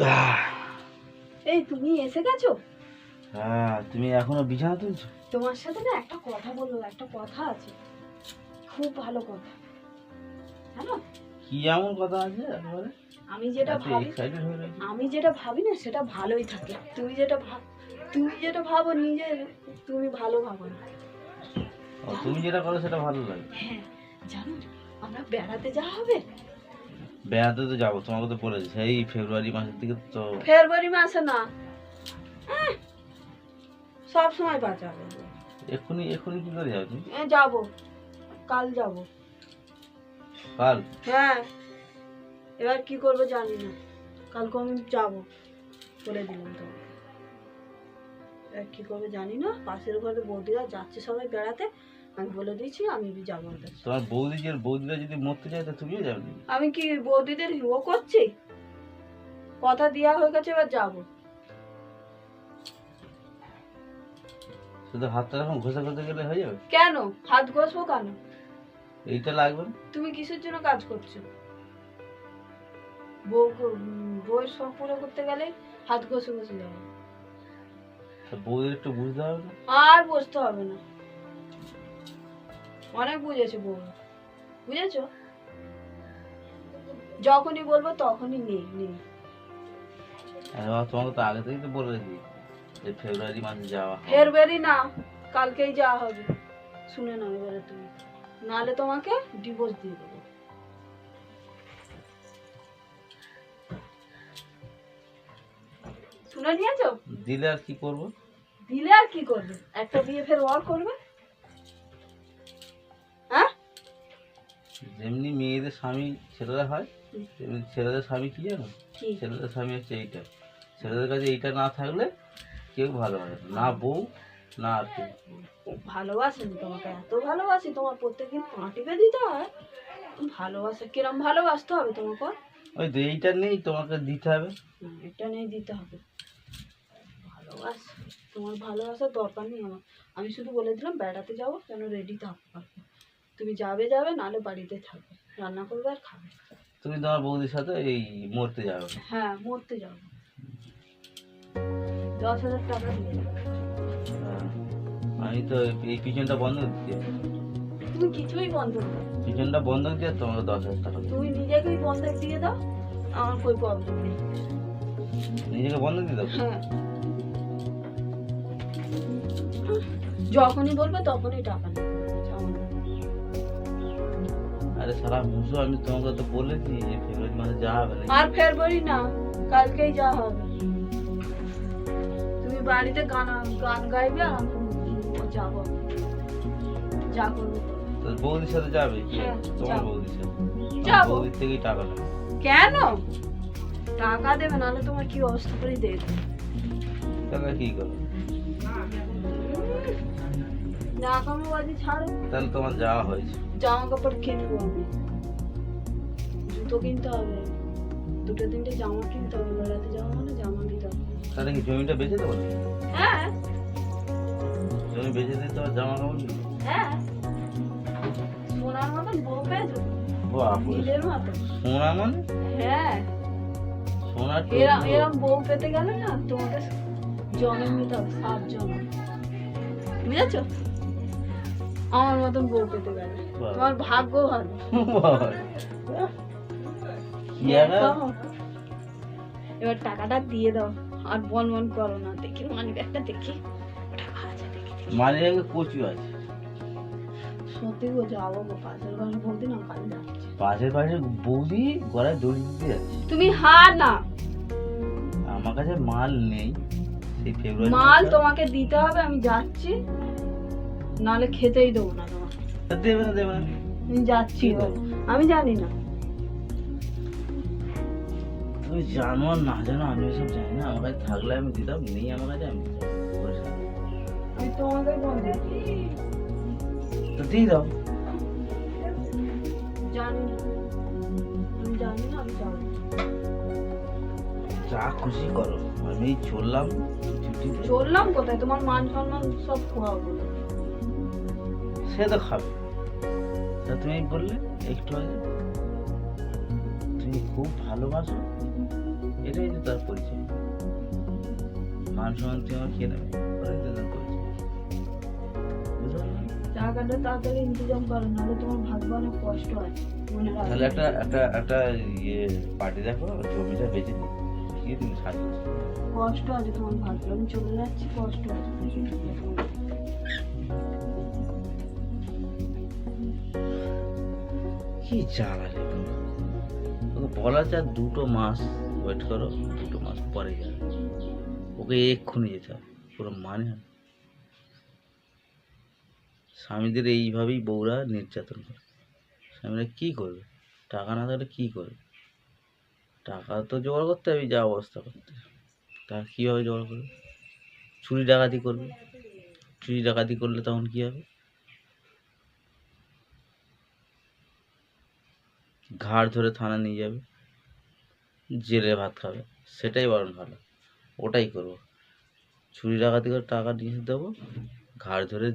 এই তুমি এসে গেছো? হ্যাঁ তুমি এখনও বিছানা তুলছো? তোমার সাথে না একটা কথা বলব একটা কথা আছে। খুব ভালো কথা। জানো? কি এমন কথা আছে আমি যেটা ভাবি আমি যেটা ভাবি না সেটা ভালোই থাকে। তুমি যেটা ভাব তুমি যেটা ভাবো নিজের তুমি ভালো ভাবো না। তুমি যেটা করো সেটা ভালো লাগে। হ্যাঁ জানো আমরা বেড়াতে যাওয়া হবে? বেড়াতে তো যাব তোমাকে তো বলেছি সেই ফেব্রুয়ারি মাসের দিকে তো ফেব্রুয়ারি মাসে না। সব সময় বাঁচা হবে এক্ষুনি এক্ষুনি কি করে তুমি? যাব। কাল যাব। কাল? হ্যাঁ। এবার কি করব জানি না। কালকে আমি যাব বলে দিলাম তো এবার কি করব জানি না। পাশের ঘরে বৌদিরা যাচ্ছে সবাই বেড়াতে। আমি বলে দিয়েছি আমি যাব ওদের সাথে। তোমার বৌদি যে বৌদিরা যদি মরতে চায় তো তুমিও যাবে আমি কি বৌদিদের হিরো করছি? কথা দেওয়া হয়ে গেছে এবার যাব। শুধু হাতটা এরকম ঘষে ঘষে গেলে হয়ে যাবে? কেন? হাত ঘষবো কেন? এইটা লাগবে না? তুমি কিসের জন্য কাজ করছ? বউ বউয়ের শখ পুরো করতে গেলে হাত ঘষে ঘষে যাবে। তা বৌদির একটু বুঝতে হবে না? আর বসতে হবে না। অনেক বুঝেছে বউ। বুঝেছ? যখনই বলব তখনই নেই নেই। তোমাকে তো আগে থেকেই তো বলে রেখেছি যে ফেব্রুয়ারি মাসে যাওয়া হবে। ফেরবেরি না কালকেই যাওয়া হবে। শুনে নাও এবারে তুমি। নাহলে তোমাকে ডিভোর্স দিয়ে দেবো। শুনে নিয়েছো? দিলে আর কি করব? দিলে আর কি করবে? একটা বিয়ে ফের ওর করবে? যেমনি মেয়েদের স্বামী ছেলেরা হয় তেমনি ছেলেদের স্বামী কি জানো? ছেলেদের স্বামী হচ্ছে এইটা। ছেলেদের কাছে এইটা না থাকলে কেউ ভালো হয় না। বউ না আর কেউ। ভালোবাসেন তোমাকে? এত ভালোবাসি তোমার প্রত্যেকদিন পা টিপে দিতে হয়? ভালোবাসে কিরম ভালোবাসতে হবে তোমাকে? ওই তো এইটা নেই তোমাকে দিতে হবে। এটা নিয়ে দিতে হবে। ভালোবাস তোমার ভালোবাসার দরকার নেই আমার। আমি শুধু বলে দিলাম বেড়াতে যাব কেন রেডি থাকো। তুমি যাবে যাবে নাহলে বাড়িতে থাকবে। রান্না করবে আর খাবে। তুমি তোমার বৌদির সাথে এই মরতে যাবে। হ্যাঁ মরতে যাব দশ হাজার টাকা দিয়ে। আমি তো এই পিছনটা বন্ধ দিয়ে তুমি কিছুই বন্ধ পিছনটা বন্ধ দিয়ে তোমাকে দশ হাজার টাকা তুমি নিজেকেই বন্ধক দিয়ে দাও আমার কোনো প্রবলেম নেই। নিজেকে বন্ধ দিয়ে দেবো হ্যাঁ। যখনই বলবে তখনই টাকা নেবে। আরে সারা মুসো আমি তোমাকে তো বলেছি যে ফেব্রুয়ারি মাসে যাওয়া হবে না আর ফেরবরি না কালকেই যা হবে। তুমি বাড়িতে গান গান গাইবে আর আমি যাব। যা করব করব। তো বৌদির সাথে যাবে কি? হ্যাঁ, তোমার বৌদির সাথে? যাব। বৌদির থেকেই টাকা নেবে। কেন? টাকা দেবে নাহলে তোমার কি অবস্থা করে দেবে? তাহলে কি করবে? নাকামো বাজি ছাড়ো। তাহলে তোমার যাওয়া হয়েছে। জামা কাপড় কিনবো আমি। জুতো কিনতে হবে। দুটো তিনটে জামা কিনতে হবে। বেড়াতে যাওয়া মানে জামা নিতে হবে। তাহলে কি জমিটা বেচে দেবো? হ্যাঁ। জমি বেচে দিতে হবে জামা কাপড় হ্যাঁ। সোনার মতন বউ নীলের মতন। সোনা মানে? হ্যাঁ। সোনা এরম এরম বউ পেতে গেলে না তোমাকে জন্ম নিতে হবে সাত জন্ম বুঝেছ? আমার মতন বউ পেতে গেলে। তোমার ভাগ্য ভালো। দেখো। এবার টাকাটা দিয়ে দাও। আর বন বন করো না। দেখি মানি ব্যাগটা দেখি। মাঝে আগে কচু আছে। সত্যি গো যাব গো। পাশের ঘরে বলতে না কাল যাচ্ছে। পাশের পাশে বৌদি গলায় দড়ি দিতে যাচ্ছে। তুমি হার না। আমার কাছে মাল নেই। সেই ফেব্রুয়ারি মাল তোমাকে দিতে হবে আমি যাচ্ছি। নালে খেতেই দেবো না তোমাকে। তা দেবে না দেবে না। আমি যাচ্ছি। দেবো? আমি জানি না। তুমি জানো আর না জানো আমি এসব জানি না। আমার কাছে থাকলে আমি দিতাম নেই আমার কাছে আমি। আমি তোমাকে বলব তো দিয়ে দাও। জানি আমি জানি না আমি যাব যা খুশি করো। আমি চললাম চললাম কোথায়? তোমার মান সম্মান সব খোয়া সে তো খাবে। তা তুমি বললে একটু আগে। তুমি খুব ভালোবাসো এটাই তো তার পরিচয়। মান সম্মান তুই আমার খেয়ে নেবে বুঝতে টাকাটা তাড়াতাড়ি ইন্তজাম করো নাহলে তোমার ভাগ্য অনেক কষ্ট আছে তাহলে একটা একটা একটা ইয়ে পার্টি দেখো জমিটা বেঁচে দিই কি তুমি কষ্ট আছে তোমার ভাগ্য আমি চলে যাচ্ছি কষ্ট আছে। কি জ্বালালে ওকে বলা যায় দুটো মাস ওয়েট করো, দুটো মাস পরে যাবে ওকে এক্ষুনি যেতে হবে পুরো মানে হয় স্বামীদের এইভাবেই বউরা নির্যাতন করে। স্বামীরা কী করবে? টাকা না থাকলে কী করবে? টাকা তো জোগাড় করতে হবে, যা অবস্থা করতে তার কীভাবে জোগাড় করবে? চুরি ডাকাতি করবে? চুরি ডাকাতি করলে তখন কী হবে? ঘাড় ধরে থানা নিয়ে যাবে, জেলে ভাত খাবে, সেটাই বরং ভালো। ওটাই করব। ছুরি ডাকাতি করে টাকা নিয়ে দেবো, ঘাড় ধরে